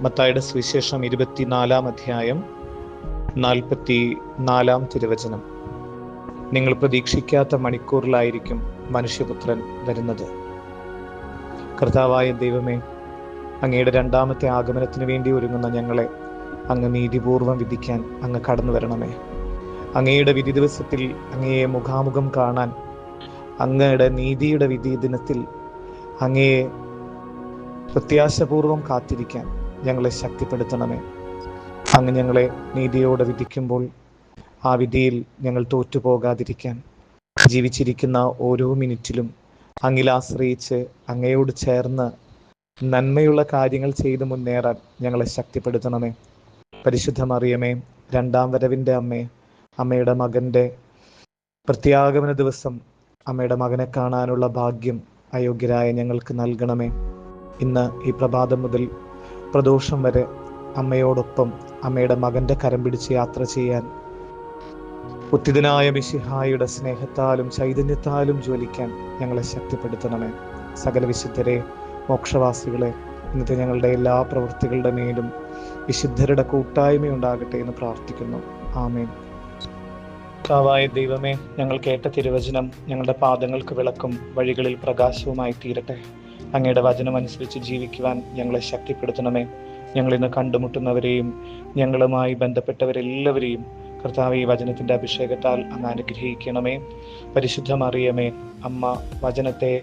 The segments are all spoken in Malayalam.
മത്തായുടെ സുവിശേഷം ഇരുപത്തിനാലാം അധ്യായം നാൽപ്പത്തി നാലാം തിരുവചനം. നിങ്ങൾ പ്രതീക്ഷിക്കാത്ത മണിക്കൂറിലായിരിക്കും മനുഷ്യപുത്രൻ വരുന്നത്. കർത്താവായ ദൈവമേ അങ്ങയുടെ രണ്ടാമത്തെ ആഗമനത്തിന് വേണ്ടി ഒരുങ്ങുന്ന ഞങ്ങളെ അങ്ങ് നീതിപൂർവം വിധിക്കാൻ അങ്ങ് കടന്നു വരണമേ. അങ്ങയുടെ വിധി ദിവസത്തിൽ അങ്ങയെ മുഖാമുഖം കാണാൻ അങ്ങയുടെ നീതിയുടെ വിധി ദിനത്തിൽ അങ്ങയെ പ്രത്യാശപൂർവം കാത്തിരിക്കാൻ ഞങ്ങളെ ശക്തിപ്പെടുത്തണമേ. അങ്ങ് ഞങ്ങളെ നീതിയോടെ വിധിക്കുമ്പോൾ ആ വിധിയിൽ ഞങ്ങൾ തോറ്റുപോകാതിരിക്കാൻ ജീവിച്ചിരിക്കുന്ന ഓരോ മിനിറ്റിലും അങ്ങിലാശ്രയിച്ച് അങ്ങയോട് ചേർന്ന് നന്മയുള്ള കാര്യങ്ങൾ ചെയ്ത് മുന്നേറാൻ ഞങ്ങളെ ശക്തിപ്പെടുത്തണമേ. പരിശുദ്ധ മറിയമേ രണ്ടാം വരവിന്റെ അമ്മേ അമ്മയുടെ മകന്റെ പ്രത്യാഗമന ദിവസം അമ്മയുടെ മകനെ കാണാനുള്ള ഭാഗ്യം അയോഗ്യരായ ഞങ്ങൾക്ക് നൽകണമേ. ഇന്ന് ഈ പ്രഭാതം മുതൽ പ്രദോഷം വരെ അമ്മയോടൊപ്പം അമ്മയുടെ മകന്റെ കരം പിടിച്ച് യാത്ര ചെയ്യാൻ ഉത്തിതനായ മിശിഹായുടെ സ്നേഹത്താലും ചൈതന്യത്താലും ജ്വലിക്കാൻ ഞങ്ങളെ ശക്തിപ്പെടുത്തണമേ. സകല വിശുദ്ധരെ മോക്ഷവാസികളെ ഇന്നത്തെ ഞങ്ങളുടെ എല്ലാ പ്രവൃത്തികളുടെ മേലും വിശുദ്ധരുടെ കൂട്ടായ്മയുണ്ടാകട്ടെ എന്ന് പ്രാർത്ഥിക്കുന്നു. ആമേൻ. കർത്താവായ ദൈവമേ ഞങ്ങൾ കേട്ട തിരുവചനം ഞങ്ങളുടെ പാദങ്ങൾക്ക് വിളക്കും വഴികളിൽ പ്രകാശവുമായി തീരട്ടെ. അങ്ങയുടെ വചനം അനുസരിച്ച് ജീവിക്കുവാൻ ഞങ്ങളെ ശക്തിപ്പെടുത്തണമേ. ഞങ്ങൾ ഇന്ന് കണ്ടുമുട്ടുന്നവരെയും ഞങ്ങളുമായി ബന്ധപ്പെട്ടവരെല്ലാവരെയും കർത്താവ് ഈ വചനത്തിന്റെ അഭിഷേകത്താൽ അങ്ങ് അനുഗ്രഹിക്കണമേ. പരിശുദ്ധമറിയമേ അമ്മ വചനത്തെ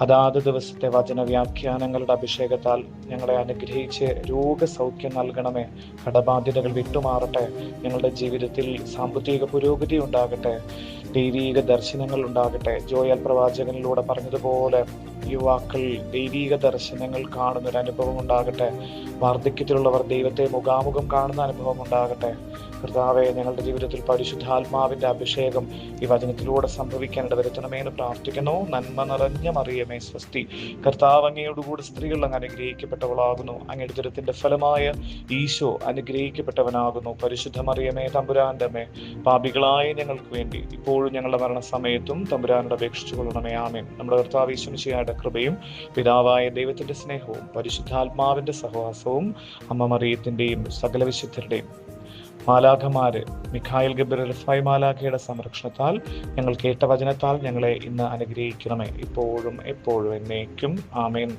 അതാത് ദിവസത്തെ വചന വ്യാഖ്യാനങ്ങളുടെ അഭിഷേകത്താൽ ഞങ്ങളെ അനുഗ്രഹിച്ച് രോഗസൗഖ്യം നൽകണമേ. കടബാധ്യതകൾ വിട്ടുമാറട്ടെ. ഞങ്ങളുടെ ജീവിതത്തിൽ സാമ്പത്തിക പുരോഗതി ഉണ്ടാകട്ടെ. ദൈവീക ദർശനങ്ങൾ ഉണ്ടാകട്ടെ. ജോയൽ പ്രവാചകനിലൂടെ പറഞ്ഞതുപോലെ യുവാക്കൾ ദൈവീക ദർശനങ്ങൾ കാണുന്ന ഒരു അനുഭവം ഉണ്ടാകട്ടെ. വാർദ്ധക്യത്തിലുള്ളവർ ദൈവത്തെ മുഖാമുഖം കാണുന്ന അനുഭവം ഉണ്ടാകട്ടെ. കർത്താവെ ഞങ്ങളുടെ ജീവിതത്തിൽ പരിശുദ്ധാത്മാവിന്റെ അഭിഷേകം ഈ വചനത്തിലൂടെ സംഭവിക്കാൻ വരുത്തണമേ എന്ന് പ്രാർത്ഥിക്കുന്നു. നന്മ നിറഞ്ഞ മറിയമേ സ്വസ്തി. കർത്താവ് അങ്ങയോടുകൂടി സ്ത്രീകൾ അങ്ങ് അനുഗ്രഹിക്കപ്പെട്ടവളാകുന്നു. അങ്ങയുടെ ദുരത്തിന്റെ ഫലമായ ഈശോ അനുഗ്രഹിക്കപ്പെട്ടവനാകുന്നു. പരിശുദ്ധ മറിയമേ തമ്പുരാന്റെ മേ പാപികളായ ഞങ്ങൾക്ക് വേണ്ടി ഇപ്പോഴും ഞങ്ങളുടെ മരണസമയത്തും തമ്പുരാനോട് അപേക്ഷിച്ചു കൊള്ളണമേ. ആമേൻ. നമ്മുടെ കർത്താവീശ്വനിശയുടെ കൃപയും പിതാവായ ദൈവത്തിന്റെ സ്നേഹവും പരിശുദ്ധാത്മാവിന്റെ സഹവാസവും അമ്മ മറിയത്തിന്റെയും സകല വിശുദ്ധരുടെയും. മാലാഖമാര് മിഖായിൽ ഗബ്ബർ റിഫായ് മാലാഖയുടെ സംരക്ഷണത്താൽ ഞങ്ങൾ കേട്ട വചനത്താൽ ഞങ്ങളെ ഇന്ന് അനുഗ്രഹിക്കണമേ. ഇപ്പോഴും എപ്പോഴും എന്നേക്കും. ആമേൻ.